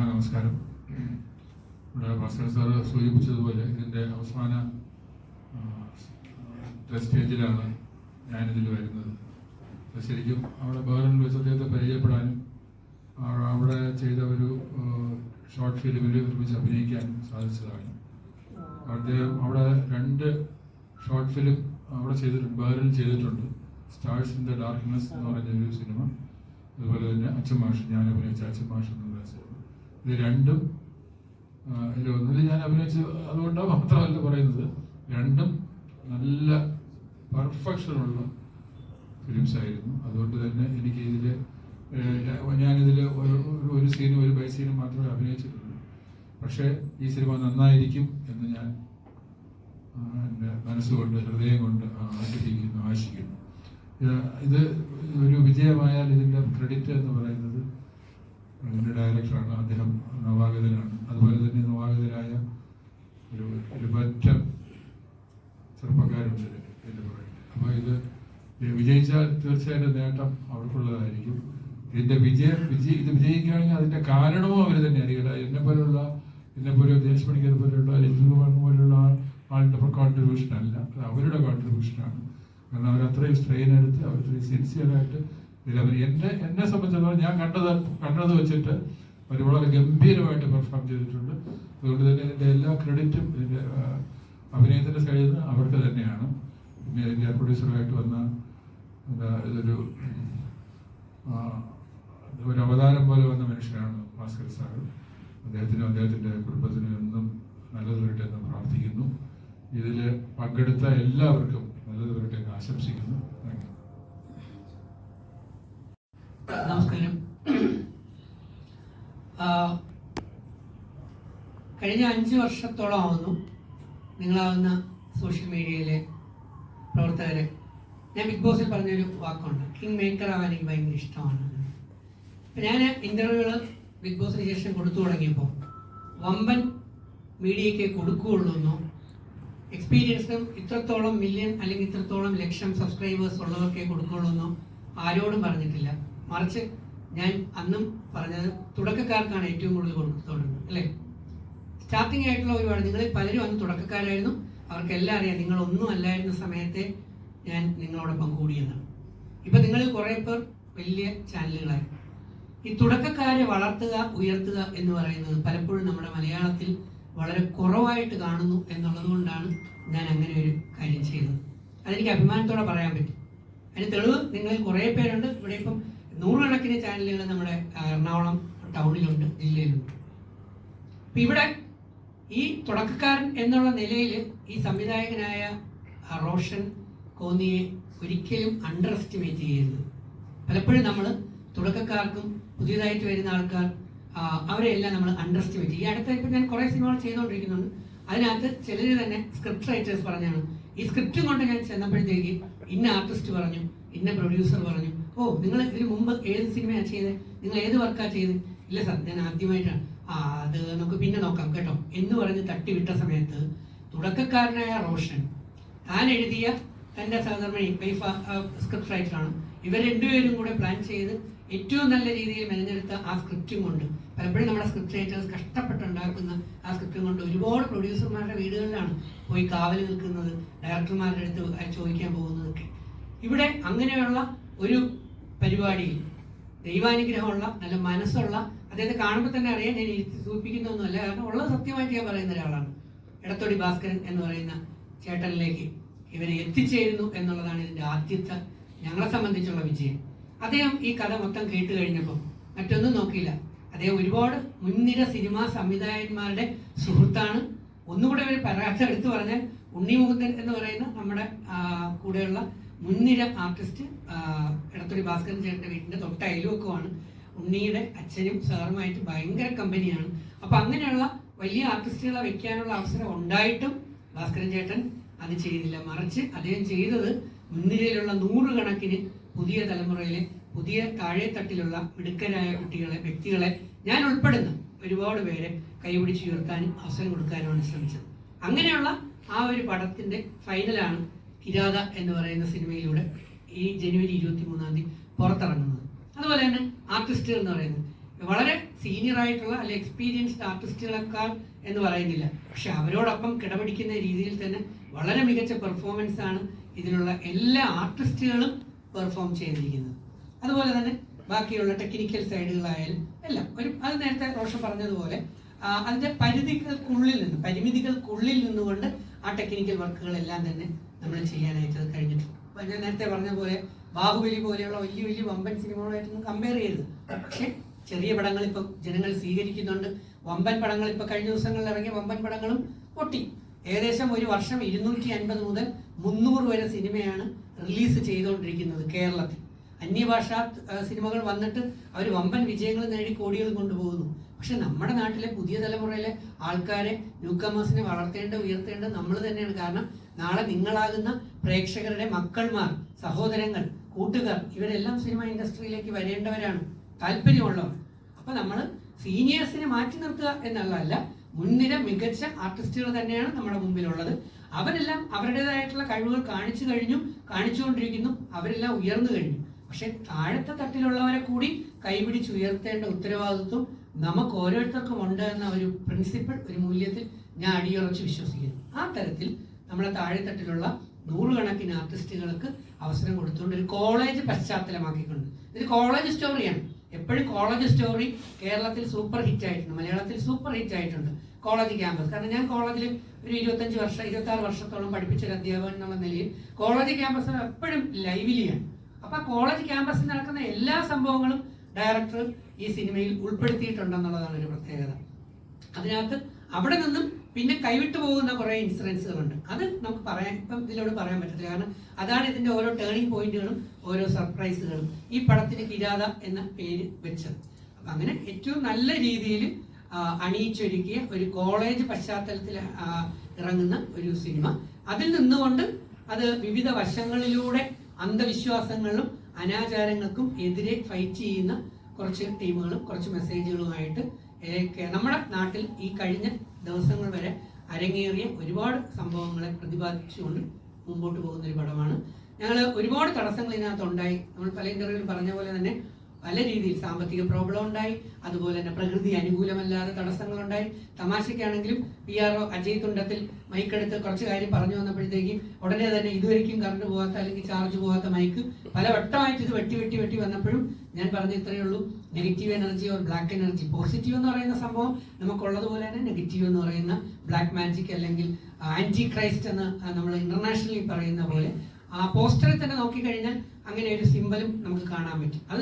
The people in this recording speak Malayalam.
നമസ്കാരം. ഇവിടെ ഭാസ്കരൻ സാറ് സൂചിപ്പിച്ചതുപോലെ ഇതിന്റെ അവസാന സ്റ്റേജിലാണ് ഞാനിതിൽ വരുന്നത്. ശരിക്കും അവിടെ ബഹറിൻ വെച്ച് അദ്ദേഹത്തെ പരിചയപ്പെടാനും അവിടെ ചെയ്ത ഒരു ഷോർട്ട് ഫിലിമിൽ ഒരുമിച്ച് അഭിനയിക്കാൻ സാധിച്ചതാണ്. അദ്ദേഹം അവിടെ രണ്ട് ഷോർട്ട് ഫിലിം അവിടെ ചെയ്തിട്ടുണ്ട് ബഹറിൻ ചെയ്തിട്ടുണ്ട്. സ്റ്റാർസ് ഇൻ ദ ഡാർക്ക്നെസ് എന്ന് പറയുന്ന ഒരു സിനിമ. അതുപോലെ തന്നെ അച്ഛൻ മാഷ് ഞാൻ അഭിനയിച്ച അച്ഛൻ മാഷ് എന്നുള്ള സിനിമ. ഇത് രണ്ടും ആ, ഒന്നിൽ ഞാൻ അഭിനയിച്ച് അതുകൊണ്ട് മാത്രമല്ല പറയുന്നത്. രണ്ടും നല്ല പെർഫെക്ഷനുള്ള ഫിലിംസ് ആയിരുന്നു. അതുകൊണ്ട് തന്നെ എനിക്ക് ഇതിൽ ഞാനിതിൽ ഒരു ഒരു സീനും ഒരു ബൈ സീനും മാത്രമേ അഭിനയിച്ചിട്ടുള്ളൂ. പക്ഷേ ഈ സിനിമ നന്നായിരിക്കും എന്ന് ഞാൻ എന്റെ മനസ്സുകൊണ്ട് ഹൃദയം കൊണ്ട് ആഗ്രഹിക്കുന്നു ആശിക്കുന്നു. ഇത് ഒരു വിജയമായാൽ ഇതിന്റെ ക്രെഡിറ്റ് എന്ന് പറയുന്നത് ഇതിന്റെ ഡയറക്ടറാണ് അദ്ദേഹം നവാഗതനാണ്. അതുപോലെ തന്നെ നവാഗതരായ ഒരു ഒരുപറ്റ ചെറുപ്പക്കാരുണ്ട് എന്റെ പുറകിൽ അപ്പോൾ ഇത് വിജയിച്ചാൽ തീർച്ചയായിട്ടും നേട്ടം അവർക്കുള്ളതായിരിക്കും. ഇതിന്റെ വിജയം വിജയ ഇത് വിജയിക്കുകയാണെങ്കിൽ അതിന്റെ കാരണവും അവർ തന്നെ അറിയില്ല എന്നെ പോലുള്ള എന്നെ പോലെ ദേശ് പണിക്കർ പോലെയുള്ള ലിജു പോലുള്ള ആളുടെ കോൺട്രിബ്യൂഷൻ അല്ല. അത് അവരുടെ കോൺട്രിബ്യൂഷനാണ് കാരണം അവർ അത്രയും സ്ട്രെയിൻ എടുത്ത് അവർ അത്രയും സിൻസിയറായിട്ട് അവർ എന്നെ സംബന്ധിച്ചിടത്തോളം ഞാൻ കണ്ടത് കണ്ടത് വെച്ചിട്ട് അവർ വളരെ ഗംഭീരമായിട്ട് പെർഫോം ചെയ്തിട്ടുണ്ട്. അതുകൊണ്ട് തന്നെ ഇതിന്റെ എല്ലാ ക്രെഡിറ്റും ഇതിന്റെ അഭിനയത്തിന്റെ സൈഡിൽ നിന്ന് അവർക്ക് തന്നെയാണ്. പിന്നെ ഇതിന്റെ പ്രൊഡ്യൂസറായിട്ട് വന്ന ഇതൊരു ഒരു അവതാരം പോലെ വന്ന മനുഷ്യനാണ് ഭാസ്കർ സാർ. അദ്ദേഹത്തിനും അദ്ദേഹത്തിന്റെ കുടുംബത്തിനും എന്നും നല്ലത് വരട്ടെ എന്ന് പ്രാർത്ഥിക്കുന്നു. ഇതിൽ പങ്കെടുത്ത എല്ലാവർക്കും നല്ലത് വരട്ടെ എന്ന് ആശംസിക്കുന്നു. താങ്ക് യു നമസ്കാരം. കഴിഞ്ഞ അഞ്ച് വർഷത്തോളം ആവുന്നു നിങ്ങളാവുന്ന സോഷ്യൽ മീഡിയയിലെ പ്രവർത്തകരെ. ഞാൻ ബിഗ് ബോസിൽ പറഞ്ഞൊരു വാക്കുണ്ട് കിങ് മേക്കർ ആവാൻ എനിക്ക് ഭയങ്കര ഇഷ്ടമാണ്. ഞാൻ ഇന്റർവ്യൂകൾ ബിഗ് ബോസിന് ശേഷം കൊടുത്തു തുടങ്ങിയപ്പോൾ വമ്പൻ മീഡിയയ്ക്ക് കൊടുക്കുകയുള്ളൂ എക്സ്പീരിയൻസും ഇത്രത്തോളം മില്യൺ അല്ലെങ്കിൽ ഇത്രത്തോളം ലക്ഷം സബ്സ്ക്രൈബേഴ്സ് ഉള്ളവർക്കേ കൊടുക്കുകയുള്ളൂ ആരോടും പറഞ്ഞിട്ടില്ല. മറിച്ച് ഞാൻ അന്നും പറഞ്ഞത് തുടക്കക്കാർക്കാണ് ഏറ്റവും കൂടുതൽ കൊടുത്തുകൊണ്ടിരുന്നത് അല്ലേ? സ്റ്റാർട്ടിംഗ് ആയിട്ടുള്ള ഒരുപാട് നിങ്ങളിൽ പലരും അന്ന് തുടക്കക്കാരായിരുന്നു. അവർക്കെല്ലാം അറിയാം നിങ്ങൾ ഒന്നും അല്ലായിരുന്ന സമയത്തെ ഞാൻ നിങ്ങളോടൊപ്പം കൂടിയെന്നാണ്. ഇപ്പൊ നിങ്ങളിൽ കുറേ പേർ വലിയ ചാനലുകളായി. ഈ തുടക്കക്കാരെ വളർത്തുക ഉയർത്തുക എന്ന് പറയുന്നത് പലപ്പോഴും നമ്മുടെ മലയാളത്തിൽ വളരെ കുറവായിട്ട് കാണുന്നു എന്നുള്ളത് കൊണ്ടാണ് ഞാൻ അങ്ങനെ ഒരു കാര്യം ചെയ്തത്. അതെനിക്ക് അഭിമാനത്തോടെ പറയാൻ പറ്റും. അതിന് തെളിവ് നിങ്ങളിൽ കുറേ പേരുണ്ട്. ഇവിടെ ഇപ്പം നൂറുകണക്കിന് ചാനലുകൾ നമ്മുടെ എറണാകുളം ടൗണിലുണ്ട് ജില്ലയിലുണ്ട്. അപ്പൊ ഇവിടെ ഈ തുടക്കക്കാരൻ എന്നുള്ള നിലയിൽ ഈ സംവിധായകനായ റോഷൻ കോന്നിയെ ഒരിക്കലും അണ്ടർ എസ്റ്റിമേറ്റ് ചെയ്യരുത്. പലപ്പോഴും നമ്മൾ തുടക്കക്കാർക്കും പുതിയതായിട്ട് വരുന്ന ആൾക്കാർ അവരെ അവരെയെല്ലാം നമ്മൾ അണ്ടർ എസ്റ്റിമേറ്റ് ചെയ്യും. ഈ അടുത്ത ഇപ്പം ഞാൻ കുറേ സിനിമകൾ ചെയ്തുകൊണ്ടിരിക്കുന്നുണ്ട്. അതിനകത്ത് ചിലർ തന്നെ സ്ക്രിപ്റ്റ് റൈറ്റേഴ്സ് പറഞ്ഞാണ്. ഈ സ്ക്രിപ്റ്റും കൊണ്ട് ഞാൻ ചെന്നപ്പോഴത്തേക്ക് ഇന്ന ആർട്ടിസ്റ്റ് പറഞ്ഞു ഇന്ന പ്രൊഡ്യൂസർ പറഞ്ഞു ഓ നിങ്ങൾ ഇതിന് മുമ്പ് ഏത് സിനിമയാണ് ചെയ്തത് നിങ്ങൾ ഏത് വർക്കാണ് ചെയ്തത് ഇല്ല സാർ ഞാൻ ആദ്യമായിട്ടാണ്. ആ അത് നമുക്ക് പിന്നെ നോക്കാം കേട്ടോ. എന്ന് പറഞ്ഞ് തട്ടിവിട്ട സമയത്ത് തുടക്കക്കാരനായ റോഷൻ താൻ എഴുതിയ തന്റെ സഹധർമ്മിണി വൈഫ് സ്ക്രിപ്റ്റ് റൈറ്ററാണ് ഇവർ രണ്ടുപേരും കൂടെ പ്ലാൻ ചെയ്ത് ഏറ്റവും നല്ല രീതിയിൽ മെനഞ്ഞെടുത്ത ആ സ്ക്രിപ്റ്റും കൊണ്ട് പലപ്പോഴും നമ്മുടെ സ്ക്രിപ്റ്റ് റൈറ്റേഴ്സ് കഷ്ടപ്പെട്ടുണ്ടാക്കുന്ന ആ സ്ക്രിപ്റ്റും കൊണ്ട് ഒരുപാട് പ്രൊഡ്യൂസർമാരുടെ വീടുകളിലാണ് പോയി കാവൽ നിൽക്കുന്നത് ഡയറക്ടർമാരുടെ അടുത്ത് ചോദിക്കാൻ പോകുന്നതൊക്കെ. ഇവിടെ അങ്ങനെയുള്ള ഒരു പരിപാടിയിൽ. ദൈവാനുഗ്രഹമുള്ള നല്ല മനസ്സുള്ള അദ്ദേഹത്തെ കാണുമ്പോൾ തന്നെ അറിയാം ഞാൻ ഇരുത്തി സൂചിപ്പിക്കുന്നൊന്നുമല്ല കാരണം ഉള്ളത് സത്യമായിട്ട് ഞാൻ പറയുന്ന ഒരാളാണ്. എടത്തോടി ഭാസ്കരൻ എന്ന് പറയുന്ന ചേട്ടനിലേക്ക് ഇവരെ എത്തിച്ചേരുന്നു എന്നുള്ളതാണ് ഇതിന്റെ ആദ്യത്തെ ഞങ്ങളെ സംബന്ധിച്ചുള്ള വിജയം. അദ്ദേഹം ഈ കഥ മൊത്തം കേട്ട് കഴിഞ്ഞപ്പോൾ മറ്റൊന്നും നോക്കിയില്ല. അദ്ദേഹം ഒരുപാട് മുൻനിര സിനിമാ സംവിധായകന്മാരുടെ സുഹൃത്താണ്. ഒന്നുകൂടെ ഒരു പരാജയം എടുത്തു പറഞ്ഞാൽ ഉണ്ണി മുകുന്ദൻ എന്ന് പറയുന്ന നമ്മുടെ കൂടെയുള്ള മുൻനിര ആർട്ടിസ്റ്റ് എടത്തൊടി ഭാസ്കരൻ ചേട്ടന്റെ വീടിന്റെ തൊട്ട അയൽവക്കമാണ് ഉണ്ണിയുടെ അച്ഛനും സാറുമായിട്ട് ഭയങ്കര കമ്പനിയാണ്. അപ്പോൾ അങ്ങനെയുള്ള വലിയ ആർട്ടിസ്റ്റുകളെ വെക്കാനുള്ള അവസരം ഉണ്ടായിട്ടും ഭാസ്കരൻ ചേട്ടൻ അത് ചെയ്തില്ല മറിച്ച് അദ്ദേഹം ചെയ്തത് മുൻനിരയിലുള്ള നൂറുകണക്കിന് പുതിയ തലമുറയിലെ പുതിയ താഴെത്തട്ടിലുള്ള മിടുക്കരായ കുട്ടികളെ വ്യക്തികളെ ഞാൻ ഉൾപ്പെടുന്ന. ഒരുപാട് പേരെ കൈപിടിച്ച് ഉയർത്താനും അവസരം കൊടുക്കാനുമാണ് ശ്രമിച്ചത്. അങ്ങനെയുള്ള ആ ഒരു പടത്തിന്റെ ഫൈനലാണ് കിരാത എന്ന് പറയുന്ന സിനിമയിലൂടെ ഈ ജനുവരി ഇരുപത്തി മൂന്നാം തീയതി പുറത്തിറങ്ങുന്നത്. അതുപോലെ തന്നെ ആർട്ടിസ്റ്റുകൾ എന്ന് പറയുന്നത്. വളരെ സീനിയർ ആയിട്ടുള്ള അല്ലെങ്കിൽ എക്സ്പീരിയൻസ്ഡ് ആർട്ടിസ്റ്റുകളെക്കാൾ എന്ന് പറയുന്നില്ല. പക്ഷെ അവരോടൊപ്പം കിടപിടിക്കുന്ന രീതിയിൽ തന്നെ വളരെ മികച്ച പെർഫോമൻസ് ആണ് ഇതിലുള്ള എല്ലാ ആർട്ടിസ്റ്റുകളും പെർഫോം ചെയ്തിരിക്കുന്നത്. അതുപോലെ തന്നെ ബാക്കിയുള്ള ടെക്നിക്കൽ സൈഡുകളായാലും എല്ലാം ഒരു അത് നേരത്തെ റോഷൻ പറഞ്ഞതുപോലെ അതിന്റെ പരിധികൾക്കുള്ളിൽ നിന്ന് പരിമിതികൾക്കുള്ളിൽ നിന്നുകൊണ്ട് ആ ടെക്നിക്കൽ വർക്കുകളെല്ലാം തന്നെ നമ്മൾ ചെയ്യാനായിട്ട് കഴിഞ്ഞിട്ടുണ്ട് അപ്പൊ ഞാൻ നേരത്തെ പറഞ്ഞ പോലെ ബാഹുബലി പോലെയുള്ള വലിയ വലിയ വമ്പൻ സിനിമകളായിട്ടൊന്നും കമ്പയർ ചെയ്യരുത്. പക്ഷെ ചെറിയ പടങ്ങൾ ഇപ്പൊ ജനങ്ങൾ സ്വീകരിക്കുന്നുണ്ട്. വമ്പൻ പടങ്ങൾ ഇപ്പൊ കഴിഞ്ഞ ദിവസങ്ങളിൽ ഇറങ്ങിയ വമ്പൻ പടങ്ങളും പൊട്ടി. ഏകദേശം ഒരു വർഷം ഇരുന്നൂറ്റി അൻപത് മുതൽ മുന്നൂറ് വരെ സിനിമയാണ് റിലീസ് ചെയ്തുകൊണ്ടിരിക്കുന്നത് കേരളത്തിൽ. അന്യഭാഷാ സിനിമകൾ വന്നിട്ട് അവർ വമ്പൻ വിജയങ്ങൾ നേടി കോടികൾ കൊണ്ടുപോകുന്നു. പക്ഷെ നമ്മുടെ നാട്ടിലെ പുതിയ തലമുറയിലെ ആൾക്കാരെ ന്യൂക്കമേഴ്സിനെ വളർത്തേണ്ട ഉയർത്തേണ്ട നമ്മൾ തന്നെയാണ്. കാരണം നാളെ നിങ്ങളാകുന്ന പ്രേക്ഷകരുടെ മക്കൾമാർ സഹോദരങ്ങൾ കൂട്ടുകാർ ഇവരെല്ലാം സിനിമ ഇൻഡസ്ട്രിയിലേക്ക് വരേണ്ടവരാണ്. താല്പര്യമുള്ളവർ. അപ്പൊ നമ്മൾ സീനിയേഴ്സിനെ മാറ്റി നിർത്തുക എന്നുള്ളതല്ല മുൻനിര മികച്ച ആർട്ടിസ്റ്റുകൾ തന്നെയാണ് നമ്മുടെ മുമ്പിലുള്ളത്. അവരെല്ലാം അവരുടേതായിട്ടുള്ള കഴിവുകൾ കാണിച്ചു കഴിഞ്ഞു കാണിച്ചുകൊണ്ടിരിക്കുന്നു അവരെല്ലാം ഉയർന്നു കഴിഞ്ഞു. പക്ഷെ താഴത്തെ തട്ടിലുള്ളവരെ കൂടി കൈപിടിച്ച് ഉയർത്തേണ്ട ഉത്തരവാദിത്വം നമുക്ക് ഓരോരുത്തർക്കും ഉണ്ട് എന്ന ഒരു പ്രിൻസിപ്പിൾ ഒരു മൂല്യത്തിൽ ഞാൻ അടിയുറച്ച് വിശ്വസിക്കുന്നു. ആ തരത്തിൽ നമ്മളെ താഴെത്തട്ടിലുള്ള നൂറുകണക്കിന് ആർട്ടിസ്റ്റുകൾക്ക് അവസരം കൊടുത്തുകൊണ്ട് ഒരു കോളേജ് പശ്ചാത്തലമാക്കിക്കൊണ്ട്. ഇത് കോളേജ് സ്റ്റോറിയാണ് എപ്പോഴും കോളേജ് സ്റ്റോറി കേരളത്തിൽ സൂപ്പർ ഹിറ്റ് ആയിട്ടുണ്ട് മലയാളത്തിൽ സൂപ്പർ ഹിറ്റ് ആയിട്ടുണ്ട് കോളേജ് ക്യാമ്പസ് കാരണം ഞാൻ കോളേജിൽ ഒരു ഇരുപത്തഞ്ച് വർഷം ഇരുപത്തി വർഷത്തോളം പഠിപ്പിച്ച ഒരു അധ്യാപകൻ എന്നുള്ള നിലയിൽ കോളേജ് ക്യാമ്പസ് എപ്പോഴും ലൈവിലിയാണ് അപ്പൊ കോളേജ് ക്യാമ്പസിൽ നടക്കുന്ന എല്ലാ സംഭവങ്ങളും ഡയറക്ടർ ഈ സിനിമയിൽ ഉൾപ്പെടുത്തിയിട്ടുണ്ടെന്നുള്ളതാണ് ഒരു പ്രത്യേകത. അതിനകത്ത് അവിടെ നിന്നും പിന്നെ കൈവിട്ടു പോകുന്ന കുറെ ഇൻസിഡൻസുകളുണ്ട് അത് നമുക്ക് പറയാൻ ഇപ്പം ഇതിലൂടെ പറയാൻ പറ്റില്ല കാരണം അതാണ് ഇതിന്റെ ഓരോ ടേണിംഗ് പോയിന്റുകളും ഓരോ സർപ്രൈസുകളും ഈ പടത്തിന് കിരാത എന്ന പേര് വെച്ചത്. അപ്പൊ അങ്ങനെ ഏറ്റവും നല്ല രീതിയിൽ അണിയിച്ചൊരുക്കിയ ഒരു കോളേജ് പശ്ചാത്തലത്തിൽ ഇറങ്ങുന്ന ഒരു സിനിമ അതിൽ നിന്നുകൊണ്ട് അത് വിവിധ വശങ്ങളിലൂടെ അന്ധവിശ്വാസങ്ങളിലും അനാചാരങ്ങൾക്കും എതിരെ ഫൈറ്റ് ചെയ്യുന്ന കുറച്ച് ടീമുകളും കുറച്ച് മെസ്സേജുകളുമായിട്ട് നമ്മുടെ നാട്ടിൽ ഈ കഴിഞ്ഞ ദിവസങ്ങൾ വരെ അരങ്ങേറിയ ഒരുപാട് സംഭവങ്ങളെ പ്രതിപാദിച്ചുകൊണ്ട് മുമ്പോട്ട് പോകുന്ന ഒരു പടമാണ്. ഞങ്ങൾ ഒരുപാട് തടസ്സങ്ങൾ ഇതിനകത്ത് ഉണ്ടായി. നമ്മൾ പല ഇന്റർവ്യൂവിൽ പറഞ്ഞ പോലെ തന്നെ പല രീതിയിൽ സാമ്പത്തിക പ്രോബ്ലം ഉണ്ടായി. അതുപോലെ തന്നെ പ്രകൃതി അനുകൂലമല്ലാതെ തടസ്സങ്ങളുണ്ടായി. തമാശയ്ക്കാണെങ്കിലും P R O Ajay Thundathil മൈക്കെടുത്ത് കുറച്ച് കാര്യം പറഞ്ഞു വന്നപ്പോഴത്തേക്കും ഉടനെ തന്നെ ഇതുവരെയും കറണ്ട് പോകാത്ത അല്ലെങ്കിൽ ചാർജ് പോകാത്ത മൈക്ക് പല വട്ടമായിട്ട് ഇത് വെട്ടി വെട്ടി വെട്ടി വന്നപ്പോഴും ഞാൻ പറഞ്ഞ ഇത്രയേ ഉള്ളൂ. Negative energy or black energy positive എന്ന് പറയുന്ന സംഭവം നമുക്കുള്ളതുപോലെ തന്നെ നെഗറ്റീവ് എന്ന് പറയുന്ന ബ്ലാക്ക് മാജിക് അല്ലെങ്കിൽ ആന്റി ക്രൈസ്റ്റ് എന്ന് നമ്മൾ ഇന്റർനാഷണലി പറയുന്ന പോലെ ആ പോസ്റ്ററിൽ തന്നെ നോക്കിക്കഴിഞ്ഞാൽ അങ്ങനെ ഒരു സിമ്പലും നമുക്ക് കാണാൻ പറ്റും. അത്